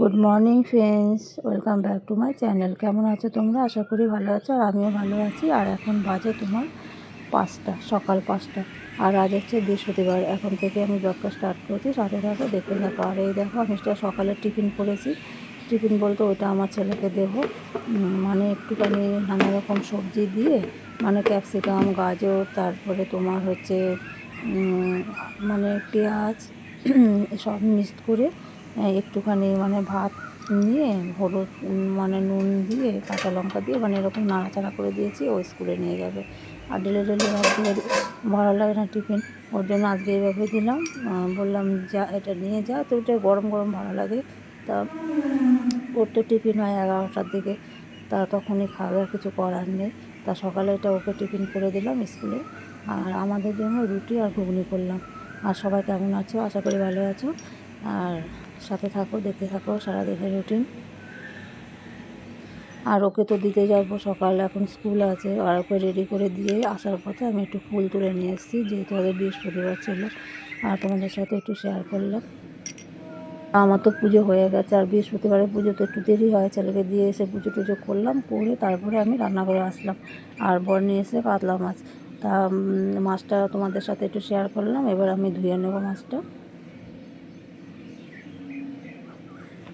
Good morning friends welcome back to my channel কেমন আছো তোমরা? আশা করি ভালো আছো আর আমিও ভালো আছি। আর এখন বাজে তোমার পাঁচটা, সকাল পাঁচটা। আর আজ হচ্ছে বৃহস্পতিবার। এখন থেকে আমি ব্লগটা স্টার্ট করছি। সাথে সাথে দেখতে থাকো। আর এই দেখো, আমি সেটা সকালে টিফিন করেছি। টিফিন বলতে ওটা আমার ছেলেকে দেবো। মানে একটুখানি নানা রকম সবজি দিয়ে মানে ক্যাপসিকাম, গাজর, তারপরে তোমার হচ্ছে মানে পেঁয়াজ, সব মিক্সড করে একটুখানি মানে ভাত নিয়ে, হলুদ মানে নুন দিয়ে, কাঁচা লঙ্কা দিয়ে মানে এরকম নাড়াচাড়া করে দিয়েছি, ও স্কুলে নিয়ে যাবে। আর ডেলি ডেলি ভালো লাগে না টিফিন। ওর জন্য আজকে এইভাবে দিলাম। বললাম, যা, এটা নিয়ে যা। তো ওটা গরম গরম ভালো লাগে। তা ওর তো টিফিন হয় এগারোটার দিকে। তা তখনই আর কিছু করার নেই। তা সকালে এটা ওকে টিফিন করে দিলাম স্কুলে। আর আমাদের জন্য রুটি আর ঘুগনি করলাম। আর সবাই কেমন আছো? আশা করি ভালো আছো। আর সাথে থাকো, দেখতে থাকো সারা সারাদিনের রুটিন আর ওকে তো দিতে যাব সকালে, এখন স্কুল আছে। আর ওকে রেডি করে দিয়ে আসার পথে আমি একটু ফুল তুলে নিয়ে এসেছি, যেহেতু আগে বৃহস্পতিবার ছিল। আর তোমাদের সাথে একটু শেয়ার করলাম। আমার তো পুজো হয়ে গেছে, আর বৃহস্পতিবারে পুজো তো একটু দেরি হয়। ছেলেকে দিয়ে এসে পুজো টুজো করলাম, করে তারপরে আমি রান্না করে আসলাম। আর বর নিয়ে এসে কাতলা মাছ। তা মাছটা তোমাদের সাথে একটু শেয়ার করলাম। এবার আমি ধুয়ে নেব মাছটা।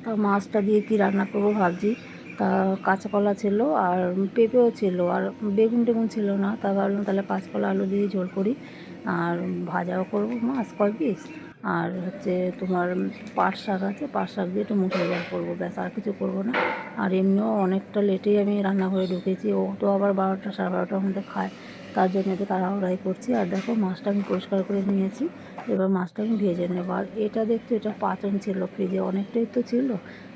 তা মাছটা দিয়ে কি রান্না করব ভাবছি। তা কাঁচা কলা ছিল আর পেঁপেও ছিল আর বেগুন টেগুন ছিল না, তা ভাবলাম তাহলে কাঁচকলা আলু দিয়ে ঝোল করি। আর ভাজাও করব মাছ কয় পিস আর হচ্ছে তোমার পাট শাক আছে, পাট শাক দিয়ে একটু মুখে জল করব, ব্যাস আর কিছু করব না। আর এমনিও অনেকটা লেটেই আমি রান্নাঘরে ঢুকেছি, ও তো আবার বারোটা সাড়ে বারোটার মধ্যে খায়। তার জন্য একটু তাড়াহুড়াই করছি। আর দেখো মাছটা আমি পরিষ্কার করে নিয়েছি। এবার মাছটা আমি ভেজে নেব। আর এটা দেখছ, এটা পাচন ছিল ফ্রিজে, অনেকটাই তো ছিল।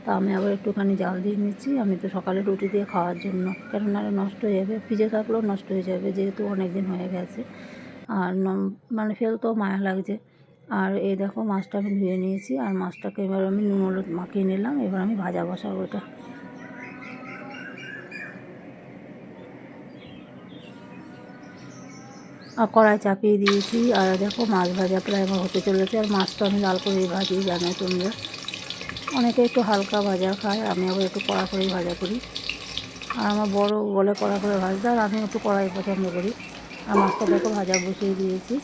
তা আমি আবার একটুখানি জাল দিয়ে নিচ্ছি। আমি তো সকালে রুটি দিয়ে খাওয়ার জন্য। কেননা নষ্ট হয়ে যাবে, ফ্রিজে থাকলেও নষ্ট হয়ে যাবে, যেহেতু অনেক দিন হয়ে গেছে। আর মানে ফেলতেও মায়া লাগছে। আর এই দেখো, মাছটা আমি ধুয়ে নিয়েছি। আর মাছটাকে এবার আমি নুন হলুদ মাখিয়ে নিলাম। এবার আমি ভাজা বসাবো এটা। আর কড়াই চাপিয়ে দিয়েছি। আর দেখো, মাছ ভাজা প্রায় আমার হতে চলেছে। আর মাছটা আমি লাল করে ভাজি জানো তোমরা। অনেকে একটু হালকা ভাজা খায়, আমি আবার একটু কড়া করেই ভাজা করি। আর আমার বড় বলে কড়া করে ভাজতে আর আমি একটু কড়াই পছন্দ করি। আর মাছটা দেখো, ভাজা বসিয়ে দিয়েছি।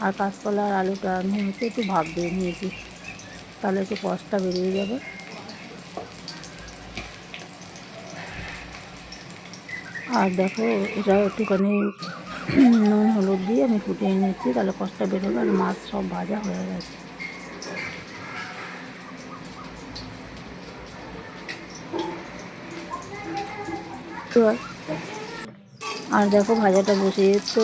আর কাঁচকলা আর আলুটা আমি হচ্ছে একটু ভাপ দিয়ে নিয়েছি। তাহলে একটু কষটা বেরিয়ে যাবে। আর দেখো এটা একটুখানি নুন, হলুদ দিয়ে আমি ফুটিয়ে নিচ্ছি। তাহলে কষটা বেরোবে আর মাছ সব ভাজা হয়ে গেছে। আর দেখো ভাজাটা বসিয়ে তো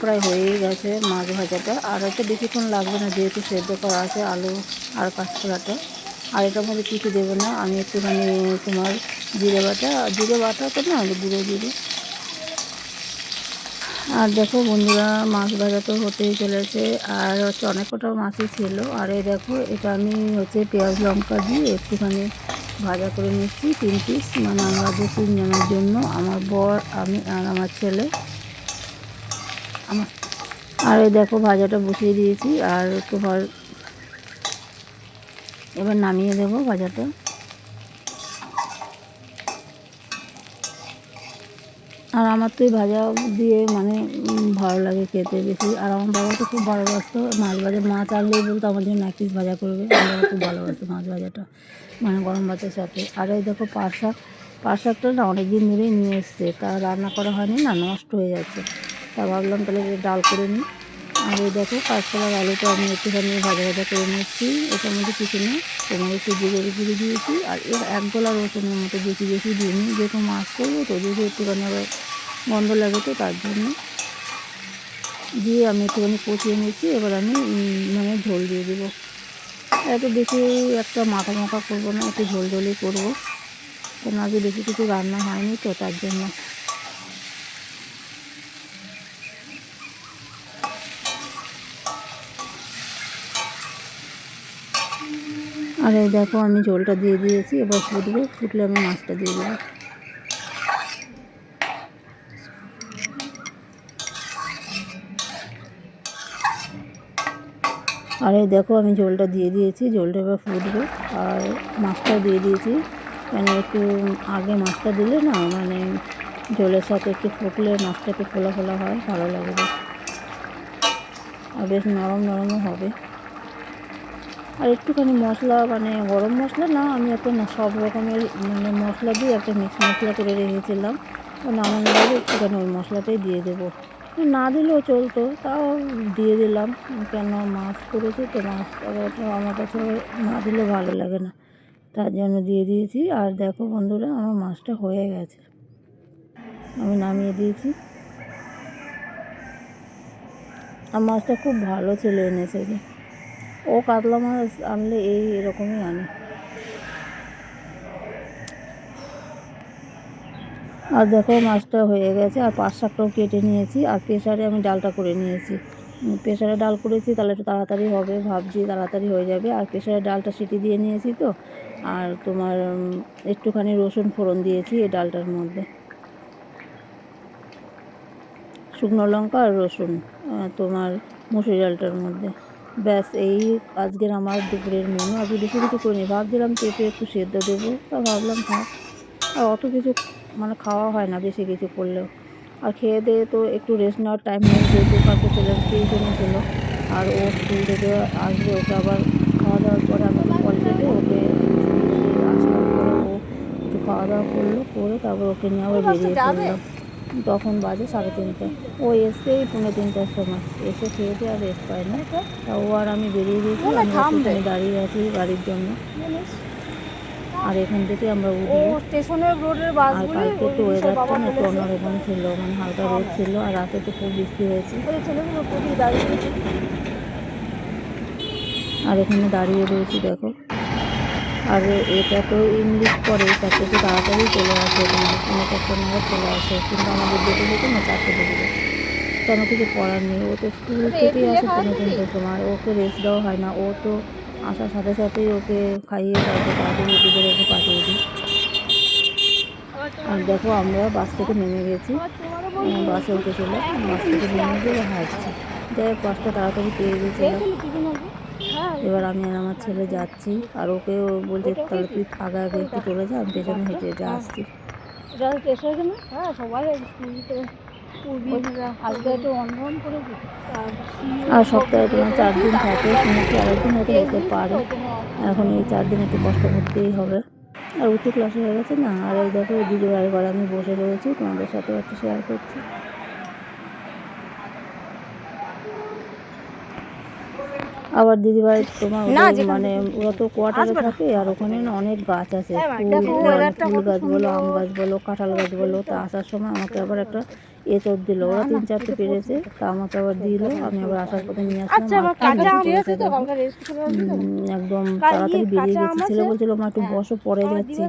প্রায় হয়েই গেছে মাছ ভাজাটা। আর এটা বেশিক্ষণ লাগবে না, যেহেতু সেদ্ধ করা আছে আলু আর কাঁচকলাটা। আর এটার মধ্যে কিছু দেবো না। আমি একটুখানি তোমার জিরে বাটা জিরে বাটা তো না গুঁড়ো জিরে আর দেখো বন্ধুরা, মাছ ভাজা তো হতেই চলেছে। আর হচ্ছে অনেক কটা মাছই ছিল। আর এই দেখো, এটা আমি হচ্ছে পেঁয়াজ লঙ্কা দিয়ে একটুখানি ভাজা করে নিচ্ছি, তিন পিস মানে আমরা দু তিনজনের জন্য, আমার বর, আমি আর আমার ছেলে। আমার আর এই দেখো, ভাজাটা বসিয়ে দিয়েছি। আর তোমার এবার নামিয়ে দেবো ভাজাটা। আর আমার তো ভাজা দিয়ে মানে ভালো লাগে খেতে বেশি। আর আমার বাবা তো খুব ভালোবাসতো মাছ ভাজা। মাছ আনলেই বলতো আমার জন্য এক ভাজা করবে। আমার খুব ভালোবাসতো মাছ ভাজাটা মানে গরম ভাতের সাথে। আর এই দেখো পাট শাক শাকটা না অনেক দিন ধরেই নিয়ে এসছে। তা রান্না করা হয়নি না, নষ্ট হয়ে যাচ্ছে। তা ভাবলাম তাহলে ডাল করে নিই। আর এই দেখো কাঁচকলার আলুটা আমি একটুখানি ভাজা ভাজা করে নিচ্ছি এটার মধ্যে কিছু নেই তোমার একটু জিরে গুঁড়ো দিয়েছি, আর এর এক গোলা রসুনের মতো বেশি বেশি দিইনি। যেহেতু মাছ করব, তো যদি একটুখানি আবার গন্ধ লাগে, তো তার জন্য দিয়ে আমি একটুখানি কষিয়ে নিচ্ছি এবার আমি মানে ঝোল দিয়ে দেবো। এত বেশি একটা মাখা মাখা করব না, একটু ঝোল ঝোলই করব। কেন আজকে বেশি কিছু রান্না হয়নি, তো তার জন্য আর এই দেখো, আমি ঝোলটা দিয়ে দিয়েছি, এবার ফুটবে, ফুটলে আমি মাছটা দিয়ে দেবো। আর এই দেখো, আমি ঝোলটা দিয়ে দিয়েছি ঝোলটা এবার ফুটবে। আর মাছটাও দিয়ে দিয়েছি মানে একটু আগে মাছটা দিলে না মানে জলের সাথে একটু ফুটলে মাছটা একটু ফোলা ফোলা হয়, ভালো লাগবে আর বেশ নরম নরমও হবে। আর একটুখানি মশলা মানে গরম মশলা না, আমি একটা সব রকমের মানে মশলা দিয়ে একটা মিক্স মশলা করে রেখেছিলাম। নামানোর আগে একটুখানি ওই মশলাটাই দিয়ে দেবো। না দিলেও চলতো, তাও দিয়ে দিলাম। কেন মাছ করেছি তো মাছ আমার কাছে না দিলে ভালো লাগে না। তার জন্য দিয়ে দিয়েছি। আর দেখো বন্ধুরা, আমার মাছটা হয়ে গেছে। আমি নামিয়ে দিয়েছি। আর মাছটা খুব ভালো ছেলে এনেছে। যে ও কাতলা মাছ আনলে এই এরকমই আনে। আর দেখো মাছটা হয়ে গেছে, আর পাঁচ শাকটাও কেটে নিয়েছি, আর প্রেশারে আমি ডালটা করে নিয়েছি। প্রেশারে ডাল করেছি, তাহলে একটু তাড়াতাড়ি হবে, ভাবছি তাড়াতাড়ি হয়ে যাবে। আর প্রেশারে ডালটা সিটি দিয়ে নিয়েছি তো, আর তোমার একটুখানি রসুন ফোড়ন দিয়েছি এই ডালটার মধ্যে। শুকনো লঙ্কা আর রসুন তোমার মুসুরি ডালটার মধ্যে। ব্যাস, এই আজকের আমার দুপুরের মেনু আজকে বেশি কিছু করিনি, ভাবছিলাম পেঁপে একটু সেদ্ধ দেবো, তা ভাবলাম থাক। আর অত কিছু মানে খাওয়া হয় না বেশি কিছু করলেও। আর খেয়ে দিয়ে তো একটু রেস্ট নেওয়ার টাইম নেই, যেহেতু কালকে ছেলের টিউশনে ছিল আর ও স্কুল থেকে আসবে, ওকে আবার খাওয়া দাওয়ার পরে আমি কল থেকে ওকে আসার পরে ও একটু খাওয়া দাওয়া করল, করে তারপর ওকে নিয়ে আবার বেরিয়ে পড়লাম। তখন বাজে সাড়ে তিনটে। ও এসেই পৌনে তিনটার সময়। এসে খেয়ে দিয়ে আর রেস্ট পায় না। তা ও আর আমি বেরিয়ে গেছি আমি দাঁড়িয়ে আছি গাড়ির জন্য। আর এখান থেকে আমরা উঠবো। স্টেশনের রোডের আর কালকে তো ওয়েদারটা না একটু অন্যরকম ছিল মানে হালকা রোদ ছিল আর রাতে তো খুব বৃষ্টি হয়েছে। আর এখানে দাঁড়িয়ে রয়েছি দেখো। আর এটা তো ইংলিশ পড়ে চারটে তো তাড়াতাড়ি চলে আসে কোনো একটা চলে আসে কিন্তু আমাদের যেতে যেতে না চারটে বেজে যায়। কেন কিছু করার নেই ও তো স্কুল থেকেই আসে কোনো কিন্তু তোমার ওকে রেস্ট দেওয়া হয় না ও তো আসার সাথে সাথেই ওকে খাইয়ে তারপর তাড়াতাড়ি রেডি করে ওকে পাঠিয়ে দিই। আর দেখো আমরা বাস থেকে নেমে গেছি। আহ, বাসে উঠেছিলাম বাস থেকে নেমে গিয়ে হাঁটছি। যাই হোক বাসটা তাড়াতাড়ি পেয়ে গেছিলাম। হ্যাঁ এবার আমি আর আমার ছেলে যাচ্ছি আর ওকে বলছে তাহলে তুই আগে আগে একটু চলে যা আমি পেছনে হেঁটে যা আসছি। হ্যাঁ আর সপ্তাহে তোমার চার দিন থাকে শুনেছি আরেকদিন হয়তো যেতে পারে। এখন এই চার দিন একটু কষ্ট করতেই হবে। আর উঁচু ক্লাস হয়ে গেছে না? আর এই দেখো দিদি ভাইয়ের ঘরে আমি বসে রয়েছি তোমাদের সাথেও একটু শেয়ার করছি। আবার দিদিভাই তোমার মানে ওরা তো কোয়ার্টারে থাকে আর ওখানে না অনেক গাছ আছে। ফুল মানে ফুল গাছ বলো আম গাছ বলো কাঁঠাল গাছ বলো তা আসার সময় আমাকে আবার একটা এঁচড় দিল ওরা তিন চারটে পেরেছে তা আমাকে আবার দিল আমি আবার আসার পথে নিয়ে আসলাম। উম, একদম তাড়াতাড়ি বেরিয়ে গেছি। ছেলে বলছিল মা একটু বসো পরে যাচ্ছি।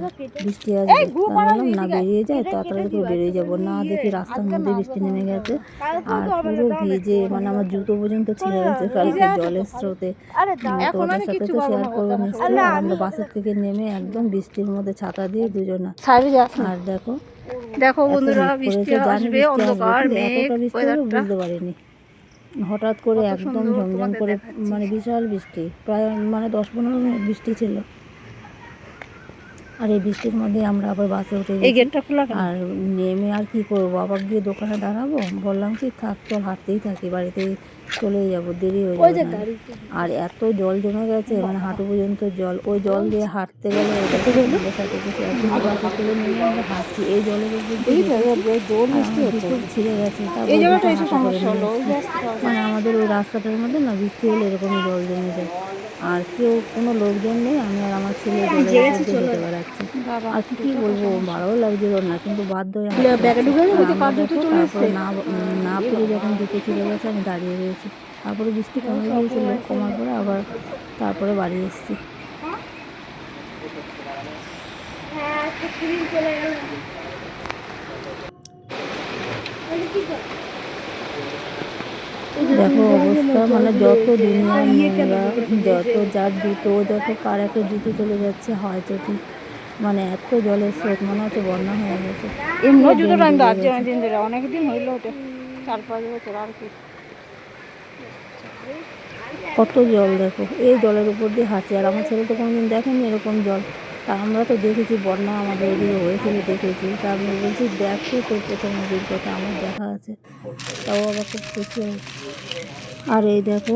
বৃষ্টি আসবে। বললাম না বেরিয়ে যায় তাড়াতাড়ি করে বেরিয়ে যাব। না দেখি রাস্তার মধ্যে বৃষ্টি নেমে গেছে। আর পুরো ভিজে মানে আমার জুতো পর্যন্ত ছিঁড়ে গেছে। কালকে জলের স্রোতে। তোমাদের সাথে তো শেয়ার করব নিশ্চয়ই। আমরা বাসের থেকে নেমে একদম বৃষ্টির মধ্যে ছাতা দিয়ে দুজনা আর দেখো দেখো বন্ধুরা বৃষ্টি আসবে অন্ধকার মেঘ হলো বুঝতে পারিনি। হঠাৎ করে একদম ঝমঝম করে মানে বিশাল বৃষ্টি। প্রায় মানে দশ পনেরো মিনিট বৃষ্টি ছিল। আর এই বৃষ্টির মধ্যে আমরা আবার বাসে উঠে এই গেটটা খোলা আর নেমে আর কি করব? আবার গিয়ে দোকানে দাঁড়াবো? বললাম কি থাক চল হাঁটতেই থাকি বাড়িতেই চলেই যাব দেরি হয়ে যাবে আর এত জল জমে গেছে মানে হাঁটু পর্যন্ত জল ওই জল দিয়ে হাঁটতে গেলে হাঁটছি এই জলের উপর ছিঁড়ে গেছে মানে আমাদের ওই রাস্তাটার মধ্যে না বৃষ্টি হলে এরকমই জল জমে যায়। আর কেউ কোনো লোকজন নেই আমি আর আমার ছেলে বেড়াচ্ছি আর কি বলব ভালো লাগছিল না কিন্তু বাধ্য হয়ে চলে না না পেরে যখন জুতো ছিঁড়ে গেছে আমি দাঁড়িয়ে রয়েছি তারপরে বৃষ্টি কমে গিয়েছিল কমার পরে আবার তারপরে বাড়ি এসেছি। দেখো অবস্থা মানে যত দুনিয়ার নোংরা যত যার জুতো যত কার একটা জুতো চলে যাচ্ছে হয়তো ঠিক মানে এত জলের স্রোত মনে হচ্ছে বন্যা হয়ে গেছে। এমনি জুতোটা আমি অনেকদিন ধরে অনেকদিন হইল ওটা। চার পাঁচ বছর আর কি। কত জল দেখো। এই জলের উপর দিয়ে হাঁটছে। আর আমার ছেলে তো কোনোদিন দেখেনি এরকম জল। তা আমরা তো দেখেছি, বন্যা আমাদের এদিকে হয়েছিল দেখেছি। তা আমি বলছি, দেখো তোর প্রথম অভিজ্ঞতা, আমার দেখা আছে। তাও আবার খুব খুশি আর এই দেখো,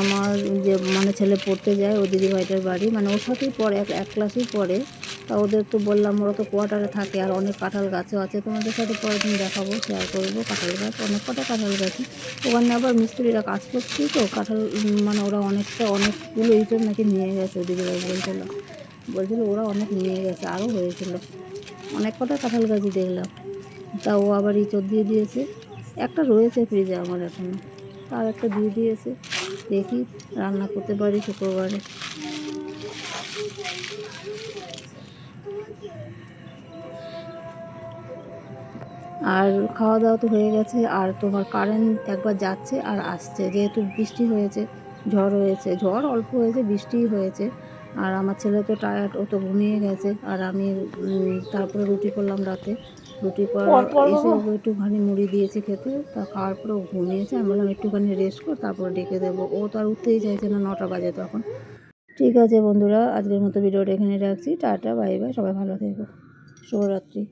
আমার যে মানে ছেলে পড়তে যায় ও দিদিভাইটার বাড়ি মানে ওর সাথেই পড়ে, এক এক ক্লাসেই পড়ে। তা ওদের তো বললাম ওরা তো কোয়ার্টারে থাকে, আর অনেক কাঁঠাল গাছও আছে। তোমাদের সাথে পরের দিন দেখাবো শেয়ার করব, কাঁঠাল গাছ, অনেক কটা কাঁঠাল গাছ ওখানে আবার মিস্ত্রিরা কাজ করছে তো, কাঁঠাল মানে ওরা অনেকটা, অনেকগুলো ইঁচড় নাকি নিয়ে গেছে, দিদিভাই বলছিল। বলছিল ওরা অনেক নিয়ে গেছে, আরও হয়েছিল। অনেক কটা কাঁঠাল গাছই দেখলাম। তা ও আবার ইঁচড় দিয়ে দিয়েছে। একটা রয়েছে ফ্রিজে আমার এখনও। তার একটা দিয়ে দিয়েছে। দেখি রান্না করতে পারি শুক্রবারে। আর খাওয়া দাওয়া তো হয়ে গেছে, আর তোমার কারেন্ট একবার যাচ্ছে আর আসছে। যেহেতু বৃষ্টি হয়েছে, ঝড় হয়েছে, ঝড় অল্প হয়েছে বৃষ্টি হয়েছে। আর আমার ছেলে তো টায়ার্ড ও তো ঘুমিয়ে গেছে। আর আমি তারপরে রুটি করলাম রাতে। রুটি পর এসে একটুখানি মুড়ি দিয়েছি খেতে তা খাওয়ার পরে ও ঘুমিয়েছে। আমি বললাম একটুখানি রেস্ট কর তারপর ডেকে দেবো। ও তো আর উঠতেই চাইছে না নটা বাজে তখন। ঠিক আছে বন্ধুরা আজকের মতো ভিডিওটা এখানে রাখছি। টাটা বাই বাই সবাই ভালো থেকো। শুভরাত্রি।